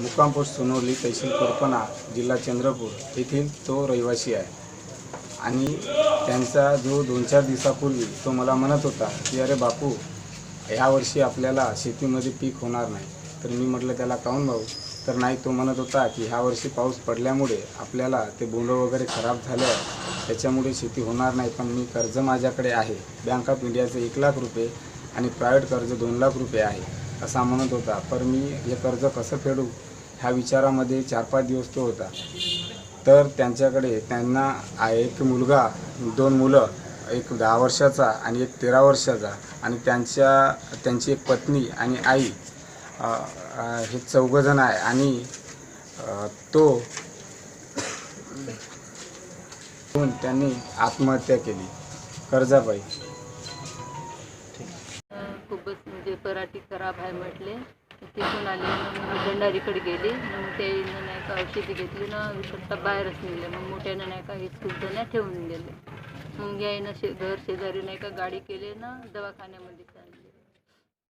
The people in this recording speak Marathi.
मुक्कामपोस्ट सोनवली तहसील कोरपणा जिल्हा चंद्रपूर येथील तो रहिवासी आहे. आणि त्यांचा जो दोन चार दिवसापूर्वी तो मला म्हणत होता की अरे बापू यावर्षी आपल्याला शेतीमध्ये पीक होणार नाही. तर मी म्हटलं त्याला काऊन भाऊ? तर नाही तो म्हणत होता की ह्या वर्षी पाऊस पडल्यामुळे आपल्याला ते बोंड वगैरे खराब झाले आहे. त्याच्यामुळे शेती होणार नाही पण मी कर्ज माझ्याकडे आहे. बँक ऑफ इंडियाचे एक लाख रुपये आणि प्रायव्हेट कर्ज दोन लाख रुपये आहे. असा म्हणत होता. पर मी हे कर्ज कसं फेडू? ह्या विचारामध्ये चार पाच दिवस तो होता. तर त्यांच्याकडे त्यांना एक मुलगा दोन मुलं एक दहा वर्षाचा आणि एक तेरा वर्षाचा आणि त्यांच्या त्यांची एक पत्नी आणि आई हे चौघजण आहे आणि तो त्यांनी आत्महत्या केली. कर्जापायी. खूपच पराठी खराब आहे म्हटले तिथून आले. मग भंडारीकडे गेले. मग त्यानं नाही का औषधी घेतली ना विकट्टा बाहेरच निघले मग मोठ्यानं नाही का हे नाही ठेवून गेले मग यायनं शे घर शेजारी नाही का गाडी केली ना दवाखान्यामध्ये चालले.